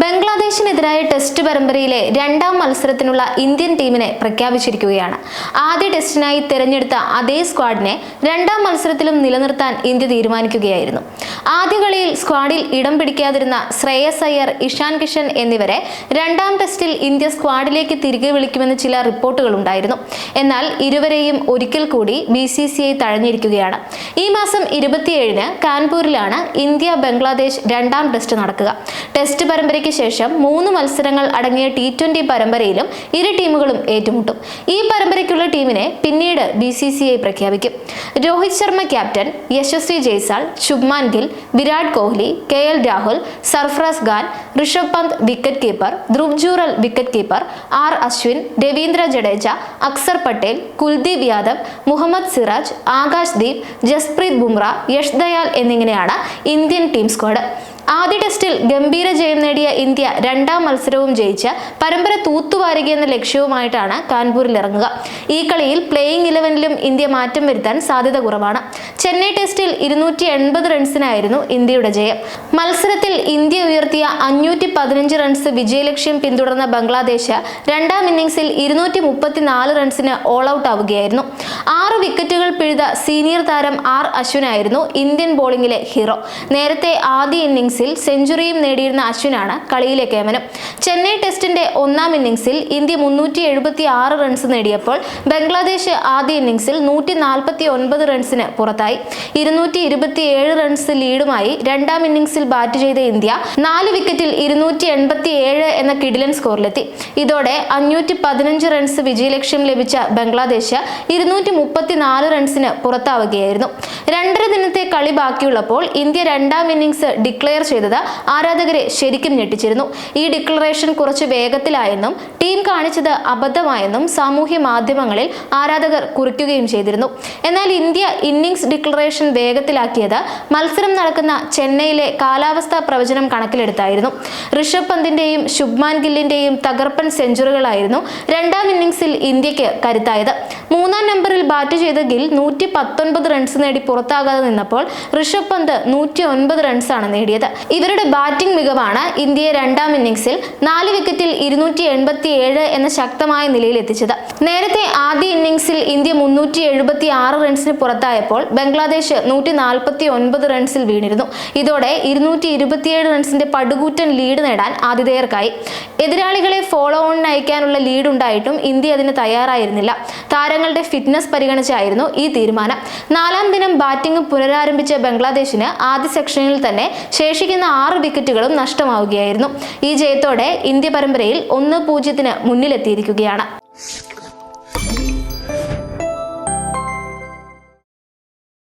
ബംഗ്ലാദേശിനെതിരായ test പരമ്പരയിലെ രണ്ടാം മത്സരത്തിനുള്ള Indian ടീമിനെ പ്രഖ്യാപിച്ചിരിക്കുകയാണ്. ആദ്യ ടെസ്റ്റിനായി തിരഞ്ഞെടുത്ത അതേ സ്ക്വാഡിനെ രണ്ടാം മത്സരത്തിലും നിലനിർത്താൻ ഇന്ത്യ തീരുമാനിക്കുകയായിരുന്നു. ആദ്യ കളിയിൽ സ്ക്വാഡിൽ ഇടം പിടിക്കാതിരുന്ന ശ്രേയസ് അയ്യർ ഇഷാൻ കിഷൻ എന്നിവരെ രണ്ടാം ടെസ്റ്റിൽ ഇന്ത്യ സ്ക്വാഡിലേക്ക് തിരികെ വിളിക്കുമെന്ന് ചില റിപ്പോർട്ടുകൾ ഉണ്ടായിരുന്നു. എന്നാൽ ഇരുവരെയും ഒരിക്കൽ കൂടി ബി സി സി ഐ തഴഞ്ഞിരിക്കുകയാണ്. ഈ മാസം ഇരുപത്തിയേഴിന് കാൺപൂരിലാണ് ഇന്ത്യ ബംഗ്ലാദേശ് രണ്ടാം ടെസ്റ്റ് നടക്കുക. ടെസ്റ്റ് പരമ്പരയ്ക്ക് ശേഷം മൂന്ന് മത്സരങ്ങൾ അടങ്ങിയ ടി ട്വന്റി പരമ്പരയിലും ഇരു ടീമുകളും ഏറ്റുമുട്ടും. ഈ പരമ്പരയ്ക്കുള്ള ടീമിനെ പിന്നീട് ബി സി സി ഐ പ്രഖ്യാപിക്കും. Rohit Sharma captain Yashasvi Jaiswal Shubman Gill Virat Kohli K L Rahul Sarfaraz Khan Rishabh Pant wicket keeper Dhruv Jurel wicket keeper R Ashwin Ravindra Jadeja Axar Patel Kuldeep Yadav Mohammed Siraj Akash Deep Jasprit Bumrah Yash Dayal എന്നിങ്ങനെയാണ് Indian team squad ആദ്യ ടെസ്റ്റിൽ ഗംഭീര ജയം നേടിയ India രണ്ടാം മത്സരവും ജയിച്ച് പരമ്പര തൂത്തുവാരുക എന്ന ലക്ഷ്യവുമായിട്ടാണ് കാൺപൂരിൽ ഇറങ്ങുക. ഈ കളിയിൽ പ്ലേയിങ് ഇലവനിലും ഇന്ത്യ മാറ്റം വരുത്താൻ സാധ്യത കുറവാണ്. ചെന്നൈ ടെസ്റ്റിൽ ഇരുന്നൂറ്റി എൺപത് റൺസിനായിരുന്നു ഇന്ത്യയുടെ ജയം. മത്സരത്തിൽ ഇന്ത്യ ഉയർത്തിയ അഞ്ഞൂറ്റി പതിനഞ്ച് റൺസ് വിജയലക്ഷ്യം പിന്തുടർന്ന ബംഗ്ലാദേശ് രണ്ടാം ഇന്നിംഗ്സിൽ ഇരുന്നൂറ്റി മുപ്പത്തിനാല് റൺസിന് ഓൾ ഔട്ട് ആവുകയായിരുന്നു. ആറ് വിക്കറ്റുകൾ പിഴുത സീനിയർ താരം ആർ അശ്വിനായിരുന്നു ഇന്ത്യൻ ബോളിംഗിലെ ഹീറോ നേരത്തെ ആദ്യ ഇന്നിംഗ്സിൽ സെഞ്ചുറിയും നേടിയിരുന്ന അശ്വിനാണ് കളിയിലെ കേമനം. ചെന്നൈ ടെസ്റ്റിന്റെ ഒന്നാം ഇന്നിംഗ്സിൽ ഇന്ത്യ മുന്നൂറ്റി എഴുപത്തി ആറ് റൺസ് നേടിയപ്പോൾ ബംഗ്ലാദേശ് ആദ്യ ഇന്നിംഗ്സിൽ നൂറ്റി നാൽപ്പത്തി ഒൻപത് റൺസിന് പുറത്തായി. ഇരുന്നൂറ്റി ഇരുപത്തിയേഴ് റൺസ് ലീഡുമായി രണ്ടാം ഇന്നിംഗ്സിൽ ബാറ്റ് ചെയ്ത ഇന്ത്യ നാല് വിക്കറ്റിൽ ഇരുന്നൂറ്റി എൺപത്തി ഏഴ് എന്ന കിഡിലൻ സ്കോറിലെത്തി ഇതോടെ അഞ്ഞൂറ്റി പതിനഞ്ച് റൺസ് വിജയലക്ഷ്യം ലഭിച്ച ബംഗ്ലാദേശ് ഇരുന്നൂറ്റി മുപ്പത്തിനാല് റൺസിന് പുറത്താവുകയായിരുന്നു. രണ്ടര ദിനത്തെ കളി ബാക്കിയുള്ളപ്പോൾ ഇന്ത്യ രണ്ടാം ഇന്നിംഗ്സ് ഡിക്ലെയർ ചെയ്തത് ആരാധകരെ ശരിക്കും ഞെട്ടിച്ചിരുന്നു. ഈ ഡിക്ലറേഷൻ കുറച്ച് വേഗത്തിലായെന്നും ടീം കാണിച്ചത് അബദ്ധമായെന്നും സാമൂഹ്യ മാധ്യമങ്ങളിൽ ആരാധകർ കുറിക്കുകയും ചെയ്തിരുന്നു. എന്നാൽ ഇന്ത്യ ഇന്നിംഗ്സ് ഡിക്ലറേഷൻ വേഗത്തിലാക്കിയത് മത്സരം നടക്കുന്ന ചെന്നൈയിലെ കാലാവസ്ഥാ പ്രവചനം കണക്കിലെടുത്തായിരുന്നു. ഋഷഭ് പന്തിന്റെയും ശുഭ്മാൻ ഗില്ലിന്റെയും തകർപ്പൻ സെഞ്ചുറികളായിരുന്നു രണ്ടാം ഇന്നിംഗ്സിൽ ഇന്ത്യയ്ക്ക് കരുത്തായത്. മൂന്നാം നമ്പറിൽ ബാറ്റ് ചെയ്ത ഗിൽ നൂറ്റി പത്തൊൻപത് റൺസ് നേടി പുറത്താകാതെ നിന്നപ്പോൾ ഋഷഭ് പന്ത് നൂറ്റി ഒൻപത് റൺസാണ് നേടിയത്. ഇവരുടെ ബാറ്റിംഗ് മികവാണ് ഇന്ത്യയെ രണ്ടാം ഇന്നിംഗ്സിൽ നാല് വിക്കറ്റിൽ ഇരുന്നൂറ്റി എൺപത്തി ഏഴ് എന്ന ശക്തമായ നിലയിൽ എത്തിച്ചത്. നേരത്തെ ആദ്യ ഇന്നിംഗ്സിൽ ഇന്ത്യ മുന്നൂറ്റി എഴുപത്തി ആറ് റൺസിന് പുറത്തായപ്പോൾ ബംഗ്ലാദേശ് നൂറ്റി നാൽപ്പത്തി ഒൻപത് റൺസിൽ വീണിരുന്നു. ഇതോടെ ഇരുന്നൂറ്റി ഇരുപത്തിയേഴ് റൺസിന്റെ പടുകൂറ്റൻ ലീഡ് നേടാൻ ആതിഥേയർക്കായി. എതിരാളികളെ ഫോളോ ഓൺ അയക്കാനുള്ള ലീഡ് ഉണ്ടായിട്ടും ഇന്ത്യ അതിന് തയ്യാറായിരുന്നില്ല. താരങ്ങളുടെ ഫിറ്റ്നസ് പരിഗണിച്ചായിരുന്നു ഈ തീരുമാനം. നാലാം ദിനം ബാറ്റിംഗ് പുനരാരംഭിച്ച ബംഗ്ലാദേശിന് ആദ്യ സെക്ഷനിൽ തന്നെ ശേഷിക്കുന്ന ആറ് വിക്കറ്റുകളും നഷ്ടമാവുകയായിരുന്നു. ഈ ജയത്തോടെ ഇന്ത്യ പരമ്പരയിൽ ഒന്ന് പൂജ്യത്തിന് മുന്നിലെത്തിയിരിക്കുകയാണ്.